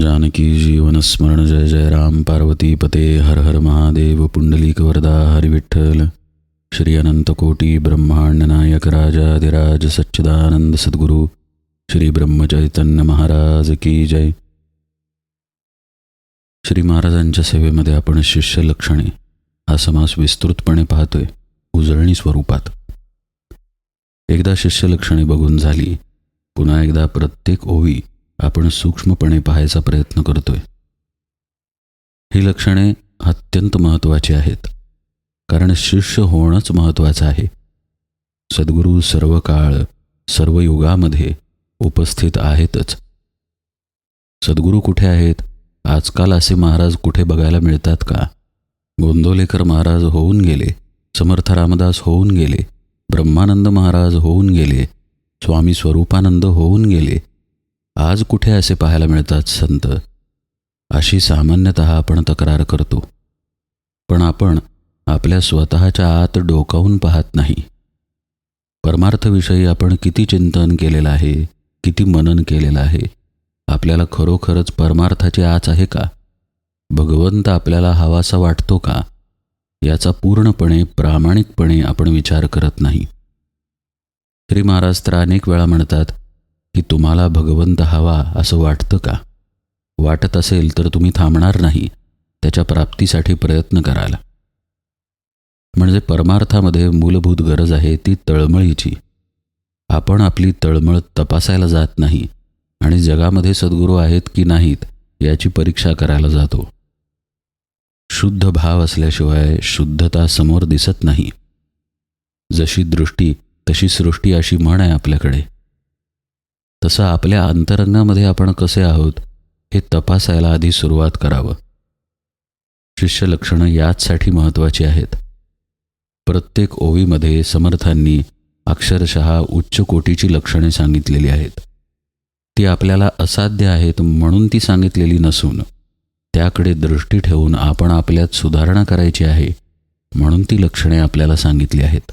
जानकी जीवनस्मरण जय जय राम पार्वती पते हर हर महादेव पुंडलिक वरदा हरिविठ्ठल श्री अनंत कोटी ब्रह्मांड नायक राजाधिराज सच्चिदानंद सद्गुरू श्री ब्रह्मचैतन्य महाराज की जय। श्री महाराजांच्या सेवेमध्ये आपण शिष्य लक्षणे हा समास विस्तृतपणे पाहतोय उजळणी स्वरूपात. एकदा शिष्य लक्षणे बघून झाली पुन्हा एकदा प्रत्येक ओवी आपण सूक्ष्मपणे पाहायचा प्रयत्न करतोय. ही लक्षणे अत्यंत महत्त्वाची आहेत. कारण शिष्य होणंच महत्त्वाचं आहे. सद्गुरू सर्व काळ सर्व युगामध्ये उपस्थित आहेतच. सद्गुरू कुठे आहेत? आजकाल असे महाराज कुठे बघायला मिळतात का? गोंदोलेकर महाराज होऊन गेले समर्थ रामदास होऊन गेले ब्रह्मानंद महाराज होऊन गेले स्वामी स्वरूपानंद होऊन गेले आज कुठे असे पाहायला मिळतात संत? अशी सामान्यतः आपण तक्रार करतो. पण आपण आपल्या स्वतःच्या आत डोकावून पाहत नाही. परमार्थविषयी आपण किती चिंतन केलेलं आहे किती मनन केलेलं आहे आपल्याला खरोखरच परमार्थाची आच आहे का? भगवंत आपल्याला हवासा वाटतो का? याचा पूर्णपणे प्रामाणिकपणे आपण विचार करत नाही. श्री महाराज तर अनेक वेळा म्हणतात की तुम्हाला भगवंत हवा असं वाटतं का? वाटत असेल तर तुम्ही थांबणार नाही. त्याच्या प्राप्तीसाठी प्रयत्न कराल. म्हणजे परमार्थामध्ये मूलभूत गरज आहे ती तळमळीची. आपण आपली तळमळ तपासायला जात नाही आणि जगामध्ये सद्गुरू आहेत की नाहीत याची परीक्षा करायला जातो. शुद्ध भाव असल्याशिवाय शुद्धता समोर दिसत नाही. जशी दृष्टी तशी सृष्टी अशी म्हण आहे आपल्याकडे. तसं आपल्या अंतरंगामध्ये आपण कसे आहोत हे तपासायला आधी सुरुवात करावं. शिष्य लक्षणं याचसाठी महत्त्वाची आहेत. प्रत्येक ओवीमध्ये समर्थांनी अक्षरशः उच्च कोटीची लक्षणे सांगितलेली आहेत. ती आपल्याला असाध्य आहेत म्हणून ती सांगितलेली नसून त्याकडे दृष्टी ठेवून आपण आपल्यात सुधारणा करायची आहे म्हणून ती लक्षणे आपल्याला सांगितली आहेत.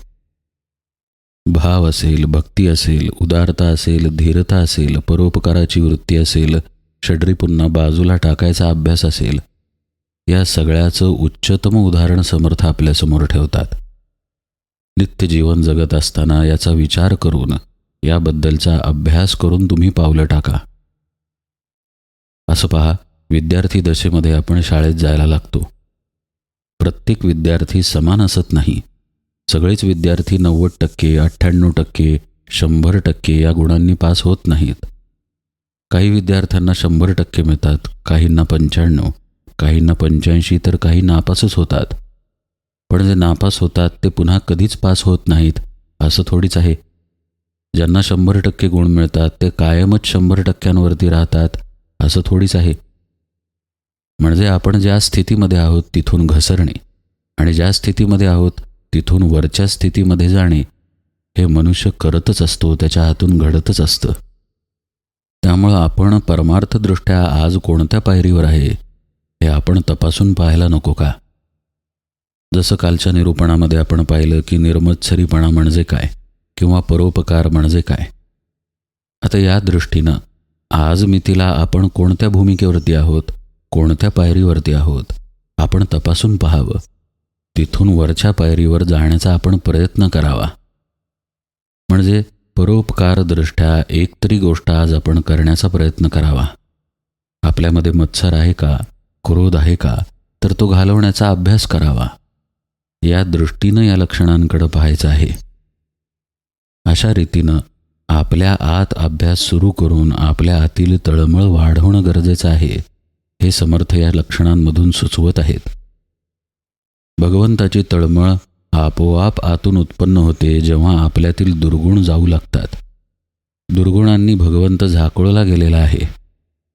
भाव असेल भक्ती असेल उदारता असेल धीरता असेल परोपकाराची वृत्ती असेल षड्री पुन्हा बाजूला टाकायचा अभ्यास असेल या सगळ्याचं उच्चतम उदाहरण समर्थ आपल्यासमोर ठेवतात. नित्य जीवन जगत असताना याचा विचार करून याबद्दलचा अभ्यास करून तुम्ही पावलं टाका. असं पहा विद्यार्थी दशेमध्ये आपण शाळेत जायला लागतो. प्रत्येक विद्यार्थी समान असत नाही. सगळेच विद्यार्थी नव्वद टक्के अठ्ठ्याण्णव टक्के शंभर टक्के या गुणांनी पास होत नाहीत. काही विद्यार्थ्यांना शंभर टक्के मिळतात काहींना पंच्याण्णव काहींना पंच्याऐंशी तर काही नापासच होतात. पण जे नापास होतात ते पुन्हा कधीच पास होत नाहीत असं थोडीच आहे. ज्यांना शंभर टक्के गुण मिळतात ते कायमच शंभर टक्क्यांवरती राहतात असं थोडीच आहे. म्हणजे आपण ज्या स्थितीमध्ये आहोत तिथून घसरणे आणि ज्या स्थितीमध्ये आहोत तिथून वरच्या स्थितीमध्ये जाणे हे मनुष्य करतच असतो त्याच्या हातून घडतच असतं. त्यामुळं आपण परमार्थदृष्ट्या आज कोणत्या पायरीवर आहे हे आपण तपासून पाहायला नको का? जसं कालच्या निरूपणामध्ये आपण पाहिलं की निर्मत्सरीपणा म्हणजे काय किंवा परोपकार म्हणजे काय. आता या दृष्टीनं आज मी तिला आपण कोणत्या भूमिकेवरती आहोत कोणत्या पायरीवरती आहोत आपण तपासून पाहावं. तिथून वरच्या पायरीवर जाण्याचा आपण प्रयत्न करावा. म्हणजे परोपकारदृष्ट्या एक तरी गोष्ट आज आपण करण्याचा प्रयत्न करावा. आपल्यामध्ये मत्सर आहे का क्रोध आहे का तर तो घालवण्याचा अभ्यास करावा. या दृष्टीनं या लक्षणांकडे पाहायचं आहे. अशा रीतीनं आपल्या आत अभ्यास सुरू करून आपल्या आतील तळमळ वाढवणं गरजेचं आहे हे समर्थ या लक्षणांमधून सुचवत आहेत. भगवंताची तळमळ आपोआप आतून उत्पन्न होते जेव्हा आपल्यातील दुर्गुण जाऊ लागतात. दुर्गुणांनी भगवंत झाकोळला गेलेला आहे.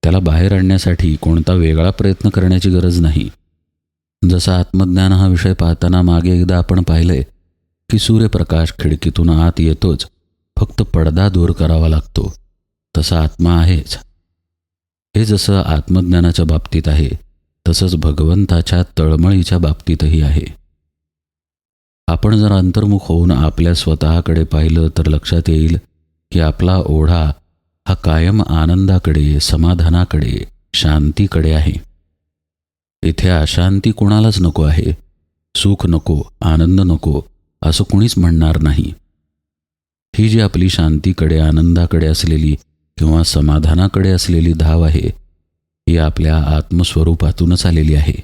त्याला बाहेर आणण्यासाठी कोणता वेगळा प्रयत्न करण्याची गरज नाही. जसा आत्मज्ञान हा विषय पाहताना मागे एकदा आपण पाहिलंय की सूर्यप्रकाश खिडकीतून आत येतोच फक्त पडदा दूर करावा लागतो. तसा आत्मा आहेच. हे जसं आत्मज्ञानाच्या बाबतीत आहे तसंच भगवंताच्या तळमळीच्या बाबतीतही आहे. आपण जर अंतर्मुख होऊन आपल्या स्वतःकडे पाहिलं तर लक्षात येईल की आपला ओढा हा कायम आनंदाकडे समाधानाकडे शांतीकडे आहे. इथे अशांती कोणालाच नको आहे. सुख नको आनंद नको असं कुणीच म्हणणार नाही. ही जी आपली शांतीकडे आनंदाकडे असलेली किंवा समाधानाकडे असलेली धाव आहे ही आपल्या आत्मस्वरूपातूनच आलेली आहे.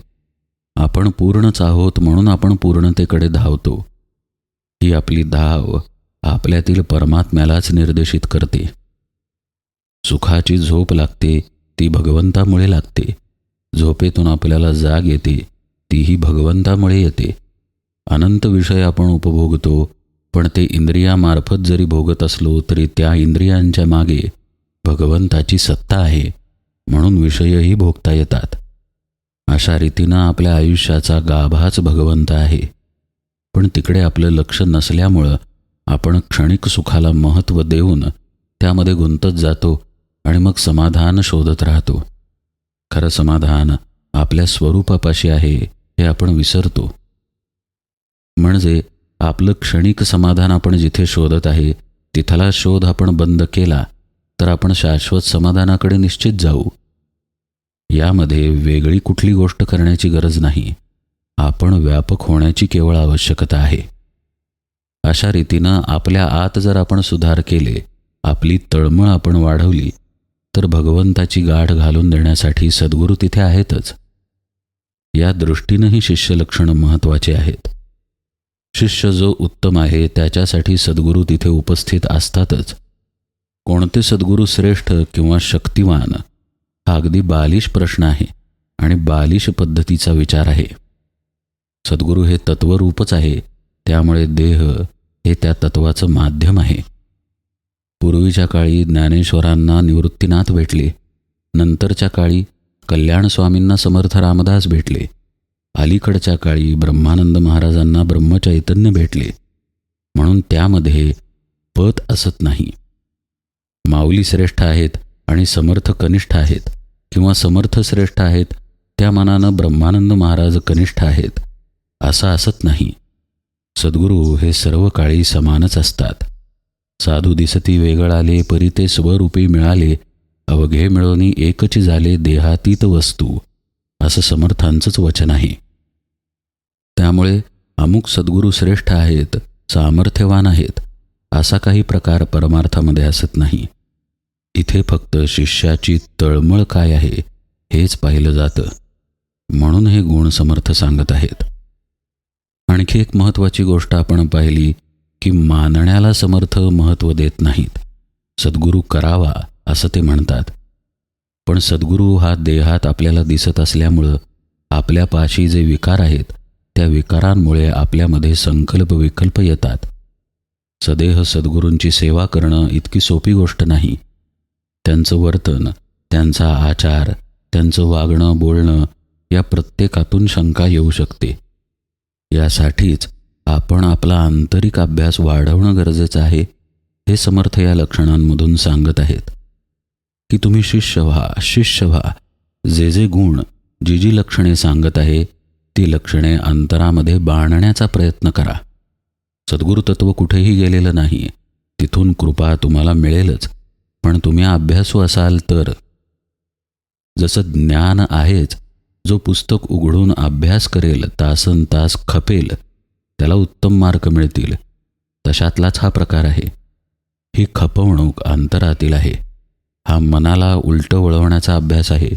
आपण पूर्णच आहोत म्हणून आपण पूर्णतेकडे धावतो. ही आपली धाव आपल्यातील परमात्म्यालाच निर्देशित करते. सुखाची झोप लागते ती भगवंतामुळे लागते. झोपेतून आपल्याला जाग येते तीही भगवंतामुळे येते. अनंत विषय आपण उपभोगतो पण ते इंद्रियामार्फत जरी भोगत असलो तरी त्या इंद्रियांच्या मागे भगवंताची सत्ता आहे. म्हणून विषयही भोगता येतात. अशा रीतीनं आपल्या आयुष्याचा गाभाच भगवंत आहे. पण तिकडे आपलं लक्ष नसल्यामुळं आपण क्षणिक सुखाला महत्त्व देऊन त्यामध्ये गुंतत जातो आणि मग समाधान शोधत राहतो. खरं समाधान आपल्या स्वरूपापाशी आहे हे आपण विसरतो. म्हणजे आपलं क्षणिक समाधान आपण जिथे शोधत आहे तिथला शोध आपण बंद केला तर आपण शाश्वत समाधानाकडे निश्चित जाऊ. यामध्ये वेगळी कुठली गोष्ट करण्याची गरज नाही. आपण व्यापक होण्याची केवळ आवश्यकता आहे. अशा रीतीनं आपल्या आत जर आपण सुधार केले आपली तळमळ आपण वाढवली तर भगवंताची गाठ घालून देण्यासाठी सद्गुरू तिथे आहेतच. या दृष्टीनंही शिष्यलक्षणं महत्त्वाचे आहेत. शिष्य जो उत्तम आहे त्याच्यासाठी सद्गुरू तिथे उपस्थित असतातच. कोणते सद्गुरू श्रेष्ठ किंवा शक्तिवान हा अगदी बालिश प्रश्न आहे आणि बालिश पद्धतीचा विचार आहे. सद्गुरू हे तत्वरूपच आहे त्यामुळे देह हे त्या तत्वाचं माध्यम आहे. पूर्वीच्या काळी ज्ञानेश्वरांना निवृत्तीनाथ भेटले. नंतरच्या काळी कल्याणस्वामींना समर्थ रामदास भेटले. अलीकडच्या काळी ब्रह्मानंद महाराजांना ब्रह्मचैतन्य भेटले. म्हणून त्यामध्ये पत असत नाही. माऊली श्रेष्ठ आहेत आणि समर्थ कनिष्ठ आहेत. किंवा समर्थ श्रेष्ठ आहेत त्या मनानं ब्रह्मानंद महाराज कनिष्ठ आहेत असं असत नाही. सद्गुरू हे सर्व काळी समानच असतात. साधू दिसती वेगळ आले परी ते स्वरूपी मिळाले अवघे मिळवणी एकच झाले देहातीत वस्तू असं समर्थांचंच वचन आहे. त्यामुळे अमुक सद्गुरू श्रेष्ठ आहेत सामर्थ्यवान आहेत असा काही प्रकार परमार्थामध्ये असत नाही. इथे फक्त शिष्याची तळमळ काय आहे हेच पाहिलं जातं. म्हणून हे गुण समर्थ सांगत आहेत. आणखी एक महत्त्वाची गोष्ट आपण पाहिली की मानण्याला समर्थ महत्त्व देत नाहीत. सद्गुरू करावा असं ते म्हणतात. पण सद्गुरू हा देहात आपल्याला दिसत असल्यामुळं आपल्या पाशी जे विकार आहेत त्या विकारांमुळे आपल्यामध्ये संकल्प विकल्प येतात. सदेह सद्गुरूंची सेवा करणं इतकी सोपी गोष्ट नाही त्यांचं वर्तन त्यांचा आचार त्यांचं वागणं बोलणं या प्रत्येकातून शंका येऊ शकते. यासाठीच आपण आपला आंतरिक अभ्यास वाढवणं गरजेचं आहे हे समर्थ या लक्षणांमधून सांगत आहेत. की तुम्ही शिष्य व्हा शिष्य व्हा. जे जे गुण जी जी लक्षणे सांगत आहे ती लक्षणे अंतरामध्ये बाणण्याचा प्रयत्न करा. सद्गुरुतत्व कुठेही गेलेलं नाही. तिथून कृपा तुम्हाला मिळेलच. पण तुम्ही अभ्यासू असाल तर. जसं ज्ञान आहेच जो पुस्तक उघडून अभ्यास करेल तासन तास खपेल त्याला उत्तम मार्क मिळतील. तशातलाच हा प्रकार आहे. ही खपवणूक अंतरातील आहे. हा मनाला उलटं वळवण्याचा अभ्यास आहे.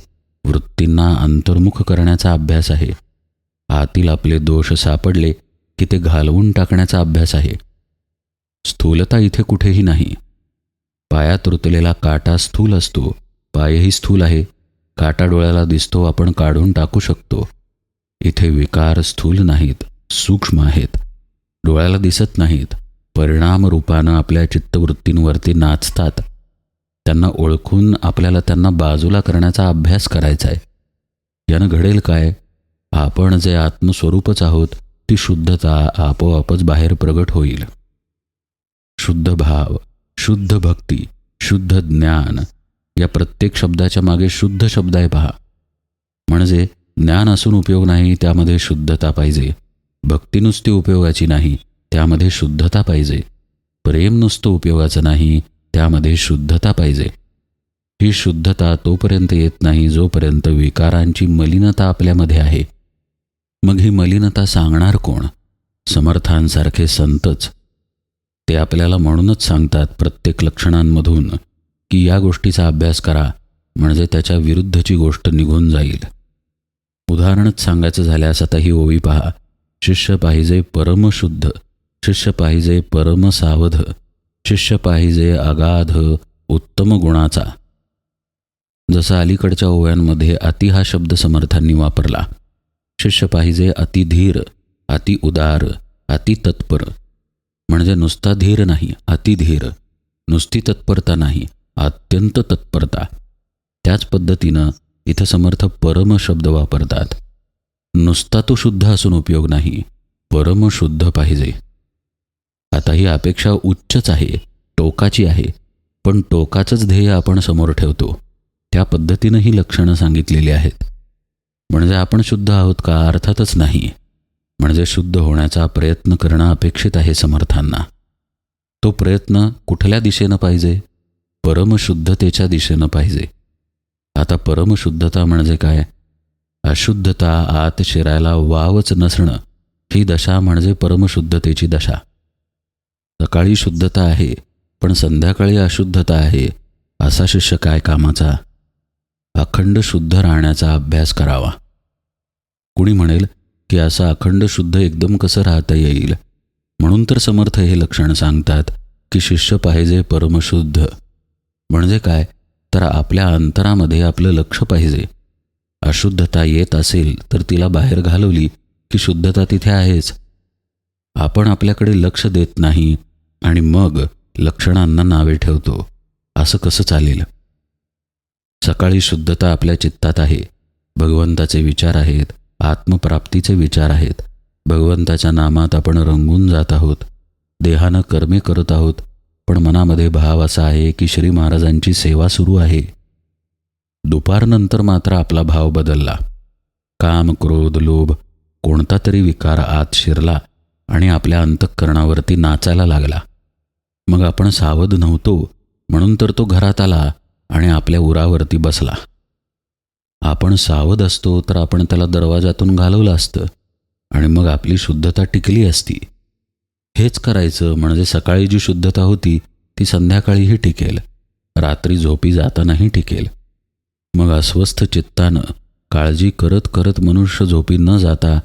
वृत्तींना अंतर्मुख करण्याचा अभ्यास आहे. आतील आपले दोष सापडले की ते घालवून टाकण्याचा अभ्यास आहे. स्थूलता इथे कुठेही नाही. पायात रुतलेला काटा स्थूल असतो. पायही स्थूल आहे. काटा डोळ्याला दिसतो आपण काढून टाकू शकतो. इथे विकार स्थूल नाहीत सूक्ष्म आहेत. डोळ्याला दिसत नाहीत. परिणाम रूपानं आपल्या चित्तवृत्तींवरती नाचतात. त्यांना ओळखून आपल्याला त्यांना बाजूला करण्याचा अभ्यास करायचा आहे. यानं घडेल काय? आपण जे आत्मस्वरूपच आहोत ती शुद्धता आपोआपच बाहेर प्रगट होईल. शुद्ध भाव. शुद्ध भक्ती शुद्ध ज्ञान. या प्रत्येक शब्दाच्या मागे शुद्ध शब्द आहे पहा. म्हणजे ज्ञान असून उपयोग नाही त्यामध्ये शुद्धता पाहिजे. भक्ती नुसती उपयोगाची नाही त्यामध्ये शुद्धता पाहिजे. प्रेम नुसतं उपयोगाचं नाही त्यामध्ये शुद्धता पाहिजे. ही शुद्धता तोपर्यंत येत नाही जोपर्यंत विकारांची मलिनता आपल्यामध्ये आहे. मग ही मलिनता सांगणार कोण? समर्थांसारखे संतच. ते आपल्याला म्हणूनच सांगतात प्रत्येक लक्षणांमधून की या गोष्टीचा अभ्यास करा म्हणजे त्याच्या विरुद्धची गोष्ट निघून जाईल. उदाहरणच सांगायचं झाल्यास आता ही ओवी पहा. शिष्य पाहिजे परमशुद्ध शिष्य पाहिजे परमसावध शिष्य पाहिजे अगाध उत्तम गुणाचा. जसं अलीकडच्या ओव्यांमध्ये अति हा शब्द समर्थांनी वापरला. शिष्य पाहिजे अतिधीर अति उदार अति तत्पर म्हणजे नुसता धीर नाही अतिधीर. नुसती तत्परता नाही अत्यंत तत्परता. त्याच पद्धतीनं इथं समर्थ परम शब्द वापरतात. नुसता तो शुद्ध असून उपयोग नाही परम शुद्ध पाहिजे. आता ही अपेक्षा उच्चच आहे टोकाची आहे पण टोकाचंच ध्येय आपण समोर ठेवतो. त्या पद्धतीनं ही लक्षणं सांगितलेली आहेत. म्हणजे आपण शुद्ध आहोत का अर्थातच नाही. म्हणजे शुद्ध होण्याचा प्रयत्न करणं अपेक्षित आहे समर्थांना. तो प्रयत्न कुठल्या दिशेनं पाहिजे? परमशुद्धतेच्या दिशेनं पाहिजे. आता परमशुद्धता म्हणजे काय? अशुद्धता आत शिरायला वावच नसणं ही दशा म्हणजे परमशुद्धतेची दशा. सकाळी शुद्धता आहे पण संध्याकाळी अशुद्धता आहे असा शिष्य काय कामाचा? अखंड शुद्ध राहण्याचा अभ्यास करावा. कुणी म्हणेल की असं अखंड शुद्ध एकदम कसं राहता येईल? म्हणून तर समर्थ हे लक्षण सांगतात की शिष्य पाहिजे परमशुद्ध. म्हणजे काय? तर आपल्या अंतरामध्ये आपलं लक्ष पाहिजे. अशुद्धता येत असेल तर तिला बाहेर घालवली की शुद्धता तिथे आहेच. आपण आपल्याकडे लक्ष देत नाही आणि मग लक्षणांना नावे ठेवतो. असं कसं चालेल? सकाळी शुद्धता आपल्या चित्तात आहे. भगवंताचे विचार आहेत. आत्मप्राप्तीचे विचार आहेत. भगवंताच्या नामात आपण रंगून जात आहोत. देहानं कर्मे करत आहोत. पण मनामध्ये भाव असा आहे की श्री महाराजांची सेवा सुरू आहे. दुपारनंतर मात्र आपला भाव बदलला. काम क्रोध लोभ कोणता तरी विकार आत शिरला आणि आपल्या अंतःकरणावरती नाचायला लागला. मग आपण सावध नव्हतो म्हणून तर तो घरात आला आणि आपल्या उरावरती बसला. आपण सावध असतो तर आपण त्याला दरवाजातून घालवलं असतं आणि मग आपली शुद्धता टिकली असती. हेच करायचं म्हणजे सकाळी जी शुद्धता होती ती संध्याकाळीही टिकेल. रात्री झोपी जातानाही टिकेल. मग अस्वस्थ चित्तानं काळजी करत करत मनुष्य झोपी न जाता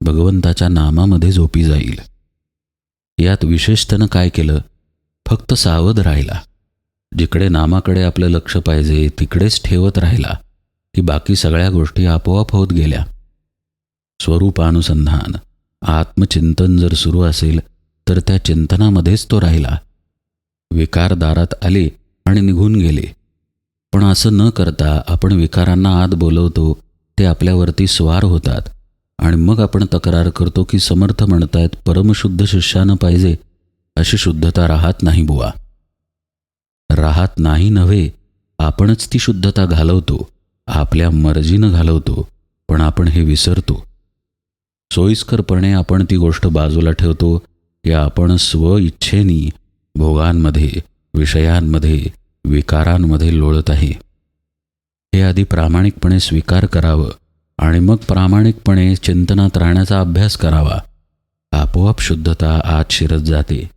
भगवंताच्या नामामध्ये झोपी जाईल. यात विशेषतेनं काय केलं? फक्त सावध राहिला. जिकडे नामाकडे आपलं लक्ष पाहिजे तिकडेच ठेवत राहिला. की बाकी सगळ्या गोष्टी आपोआप होत गेल्या. स्वरूपानुसंधान आत्मचिंतन जर सुरू असेल तर त्या चिंतनामध्येच तो राहिला. विकार दारात आले आणि निघून गेले. पण असं न करता आपण विकारांना आत बोलवतो ते आपल्यावरती स्वार होतात. आणि मग आपण तक्रार करतो की समर्थ म्हणतायत परमशुद्ध शिष्यानं पाहिजे अशी शुद्धता राहत नाही बुवा. राहत नाही नव्हे आपणच ती शुद्धता घालवतो. आपल्या मर्जीनं घालवतो पण आपण हे विसरतो. सोयीस्करपणे आपण ती गोष्ट बाजूला ठेवतो की आपण स्व इच्छेनी भोगांमध्ये विषयांमध्ये विकारांमध्ये लोळत आहे. हे आधी प्रामाणिकपणे स्वीकार करावं आणि मग प्रामाणिकपणे चिंतनात राहण्याचा अभ्यास करावा. आपोआप शुद्धता आत शिरत जाते.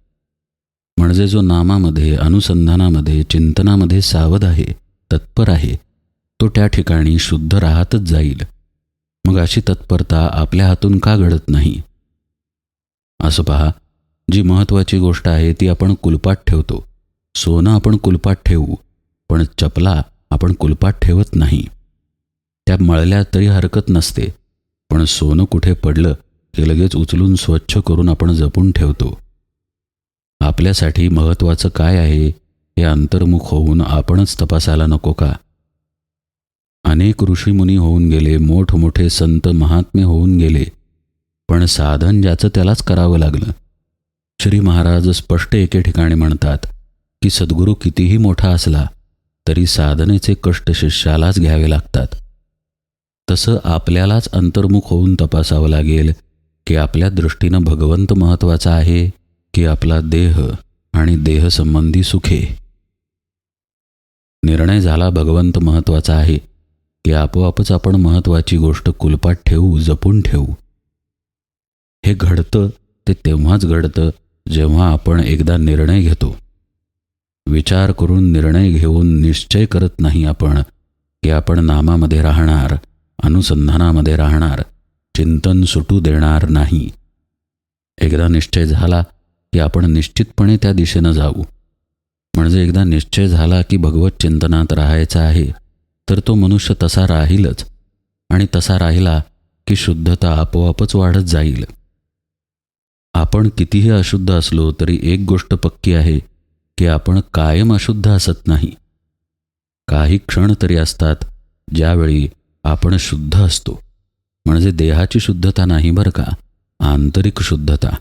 म्हणजे जो नामामध्ये अनुसंधानामध्ये चिंतनामध्ये सावध आहे तत्पर आहे तो त्या ठिकाणी शुद्ध राहतच जाईल. मग अशी तत्परता आपल्या हातून का घडत नाही? असं पहा जी महत्त्वाची गोष्ट आहे ती आपण कुलपात ठेवतो. सोनं आपण कुलपात ठेवू पण चपला आपण कुलपात ठेवत नाही. त्या मळल्या तरी हरकत नसते पण सोनं कुठे पडलं की लगेच उचलून स्वच्छ करून आपण जपून ठेवतो. आपल्यासाठी महत्त्वाचं काय आहे हे अंतर्मुख होऊन आपणच तपासायला नको का? अनेक ऋषीमुनी होऊन गेले मोठमोठे संत महात्मे होऊन गेले. पण साधन ज्याचं त्यालाच करावं लागलं. श्री महाराज स्पष्ट एके ठिकाणी म्हणतात की सद्गुरू कितीही मोठा असला तरी साधनेचे कष्ट शिष्यालाच घ्यावे लागतात. तसं आपल्यालाच अंतर्मुख होऊन तपासावं लागेल की आपल्या दृष्टीनं भगवंत महत्त्वाचा आहे की आपला देह आणि देहसंबंधी सुखे. निर्णय झाला भगवंत महत्त्वाचा आहे. की आपोआपच आपण महत्त्वाची गोष्ट कुलपात ठेवू जपून ठेवू. हे घडतं ते तेव्हाच घडतं जेव्हा आपण एकदा निर्णय घेतो. विचार करून निर्णय घेऊन निश्चय करत नाही आपण की आपण नामामध्ये राहणार अनुसंधानामध्ये राहणार चिंतन सुटू देणार नाही. एकदा निश्चय झाला की आपण निश्चितपणे त्या दिशेनं जाऊ. म्हणजे एकदा निश्चय झाला की भगवत चिंतनात राहायचं आहे. तर तो मनुष्य तसा राहीलच आणि तसा राहिला की शुद्धता आपोआपच वाढत जाईल. आपण कितीही अशुद्ध असलो तरी एक गोष्ट पक्की आहे की आपण कायम अशुद्ध असत नाही. काही क्षण तरी असतात ज्यावेळी आपण शुद्ध असतो. म्हणजे देहाची शुद्धता नाही बरं का? आंतरिक शुद्धता.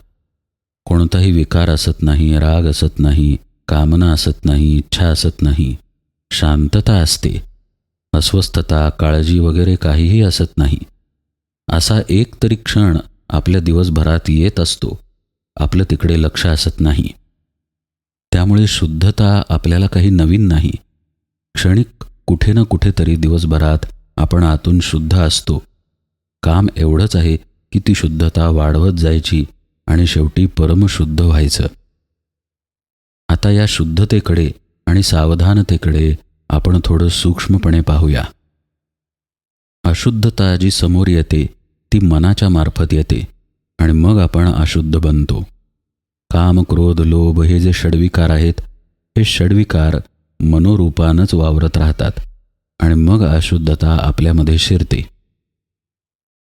कोणताही विकार असत नाही राग असत नाही कामना असत नाही इच्छा असत नाही. शांतता असते. अस्वस्थता काळजी वगैरे काहीही असत नाही. असा एक तरी क्षण आपल्या दिवसभरात येत असतो. आपलं तिकडे लक्ष असत नाही. त्यामुळे शुद्धता आपल्याला काही नवीन नाही. क्षणिक कुठे ना कुठेतरी दिवसभरात आपण आतून शुद्ध असतो. काम एवढंच आहे की ती शुद्धता वाढवत जायची आणि शेवटी परमशुद्ध व्हायचं. आता या शुद्धतेकडे आणि सावधानतेकडे आपण थोडं सूक्ष्मपणे पाहूया. अशुद्धता जी समोर येते ती मनाच्या मार्फत येते आणि मग आपण अशुद्ध बनतो. काम क्रोध लोभ हे जे षडविकार आहेत हे षडविकार मनोरूपानंच वावरत राहतात आणि मग अशुद्धता आपल्यामध्ये शिरते.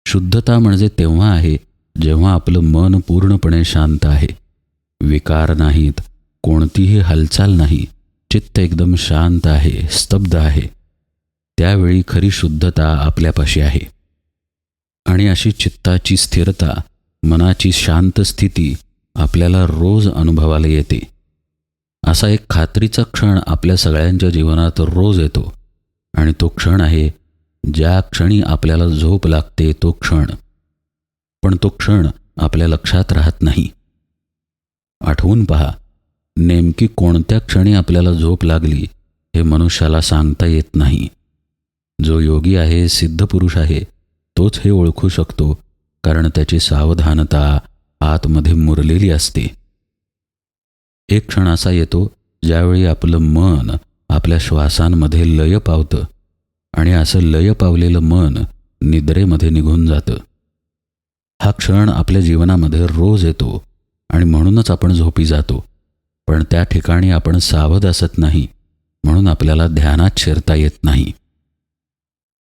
शुद्धता म्हणजे तेव्हा आहे जेव्हा आपलं मन पूर्णपणे शांत आहे. विकार नाहीत कोणतीही हालचाल नाही. चित्त एकदम शांत आहे स्तब्ध आहे. त्यावेळी खरी शुद्धता आपल्यापाशी आहे. आणि अशी चित्ताची स्थिरता मनाची शांत स्थिती आपल्याला रोज अनुभवाला येते. असा एक खात्रीचा क्षण आपल्या सगळ्यांच्या जीवनात रोज येतो. आणि तो क्षण आहे ज्या क्षणी आपल्याला झोप लागते तो क्षण. पण तो क्षण आपल्या लक्षात राहत नाही. आठवून पहा नेमकी कोणत्या क्षणी आपल्याला झोप लागली हे मनुष्याला सांगता येत नाही. जो योगी आहे सिद्ध पुरुष आहे तोच हे ओळखू शकतो कारण त्याची सावधानता आतमध्ये मुरलेली असते. एक क्षण असा येतो ज्यावेळी आपलं मन आपल्या श्वासांमध्ये लय पावतं आणि असं लय पावलेलं मन निद्रेमध्ये निघून जातं. हा क्षण आपल्या जीवनामध्ये रोज येतो आणि म्हणूनच आपण झोपी जातो. पण त्या ठिकाणी आपण सावध असत नाही म्हणून आपल्याला ध्यानात शिरता येत नाही.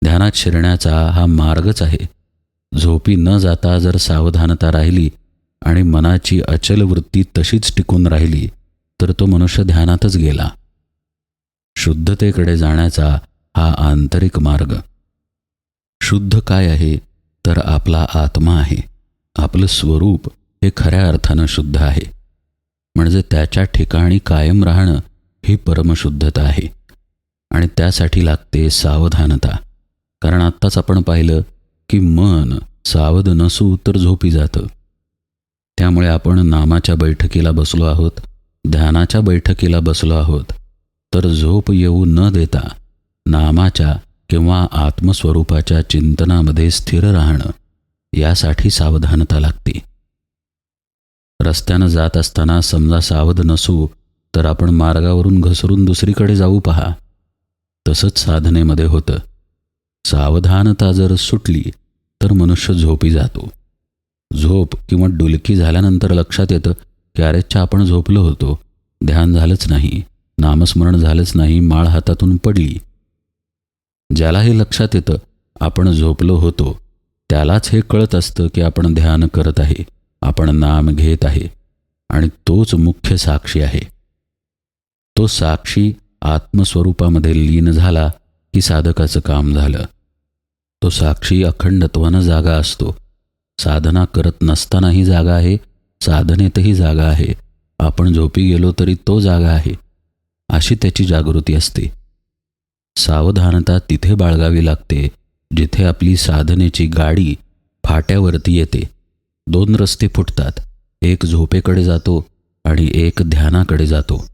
ध्यानात शिरण्याचा हा मार्गच आहे. झोपी न जाता जर सावधानता राहिली आणि मनाची अचल वृत्ती तशीच टिकून राहिली तर तो मनुष्य ध्यानातच गेला. शुद्धतेकडे जाण्याचा हा आंतरिक मार्ग. शुद्ध काय आहे तर आपला आत्मा आहे. आपलं स्वरूप हे खऱ्या अर्थानं शुद्ध आहे. म्हणजे त्याच्या ठिकाणी कायम राहणं ही परमशुद्धता आहे. आणि त्यासाठी लागते सावधानता. कारण आत्ताच आपण पाहिलं की मन सावध नसू तर झोपी जातं. त्यामुळे आपण नामाच्या बैठकीला बसलो आहोत ध्यानाच्या बैठकीला बसलो आहोत. तर झोप येऊ न देता नामाच्या किंवा आत्मस्वरूपाच्या चिंतनामध्ये स्थिर राहणं यासाठी सावधानता लागते. रस्त्यानं जात असताना समजा सावध नसू तर आपण मार्गावरून घसरून दुसरीकडे जाऊ पहा. तसंच साधनेमध्ये होतं. सावधानता जर सुटली तर मनुष्य झोपी जातो. झोप किंवा डुलकी झाल्यानंतर लक्षात येतं की अरेच्छा आपण झोपलो होतो. ध्यान झालंच नाही. नामस्मरण झालंच नाही. माळ हातातून पडली. ज्याला हे लक्षात येतं आपण झोपलो होतो. त्यालाच हे कळत असतं की आपण ध्यान करत आहे. आपण नाम घेत आहे आणि तोच मुख्य साक्षी आहे. तो साक्षी आत्मस्वरूपामध्ये लीन झाला की साधकाचं काम झालं. तो साक्षी अखंडत्वानं जागा असतो. साधना करत नसतानाही जागा आहे साधनेतही जागा आहे. आपण झोपी गेलो तरी तो जागा आहे. अशी त्याची जागृती असते. सावधानता तिथे बाळगावी लागते जिथे आपली साधनेची गाडी फाट्यावरती येते. दोन रस्ते फुटतात. एक झोपेकडे जातो आणि एक ध्यानाकडे जातो.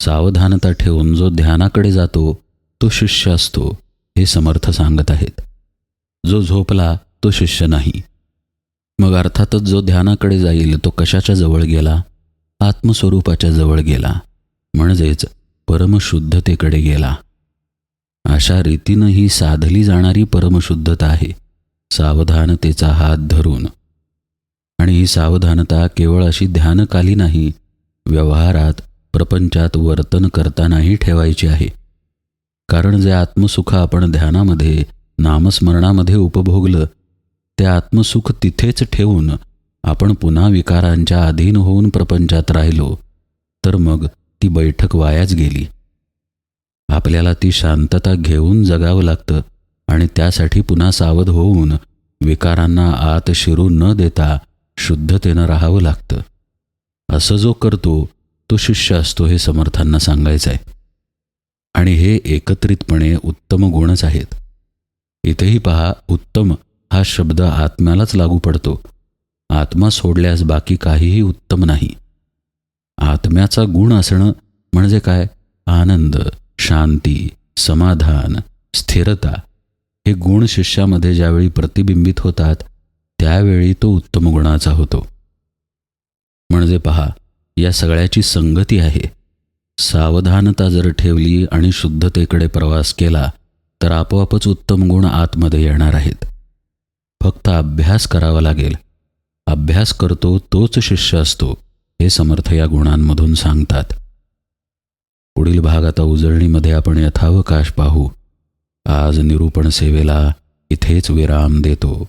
सावधानता ठेवून जो ध्यानाकडे जातो तो शिष्य असतो हे समर्थ सांगत आहेत. जो झोपला तो शिष्य नाही. मग अर्थातच जो ध्यानाकडे जाईल तो कशाच्या जवळ गेला? आत्मस्वरूपाच्या जवळ गेला. म्हणजेच परमशुद्धतेकडे गेला. अशा रीतीनं ही साधली जाणारी परमशुद्धता आहे. सावधानतेचा हात धरून. आणि ही सावधानता केवळ अशी ध्यानकाली नाही व्यवहारात प्रपंचात वर्तन करतानाही ठेवायची आहे. कारण जे आत्मसुख आपण ध्यानामध्ये नामस्मरणामध्ये उपभोगलं ते आत्मसुख तिथेच ठेवून आपण पुन्हा विकारांच्या अधीन होऊन प्रपंचात राहिलो तर मग ती बैठक वायाच गेली. आपल्याला ती शांतता घेऊन जगावं लागतं आणि त्यासाठी पुन्हा सावध होऊन विकारांना आत शिरू न देता शुद्धतेनं राहावं लागतं. असं जो करतो तो शिष्य असतो हे समर्थांना सांगायचं आहे आणि हे एकत्रितपणे उत्तम गुणच आहेत. इथेही पहा उत्तम हा शब्द आत्म्यालाच लागू पडतो. आत्मा सोडल्यास बाकी काहीही उत्तम नाही. आत्म्याचा गुण असणं म्हणजे काय? आनंद शांती समाधान स्थिरता. हे गुण शिष्यामध्ये ज्यावेळी प्रतिबिंबित होतात त्यावेळी तो उत्तम गुणाचा होतो. म्हणजे पहा या सगळ्याची संगती आहे. सावधानता जर ठेवली आणि शुद्धतेकडे प्रवास केला तर आपोआपच उत्तम गुण आतमध्ये येणार आहेत. फक्त अभ्यास करावा लागेल. अभ्यास करतो तोच शिष्य असतो हे समर्थ या गुणांमधून सांगतात. पुढील भाग आता उजळणीमध्ये आपण यथावकाश पाहू. आज निरूपण सेवेला इथेच विराम देतो.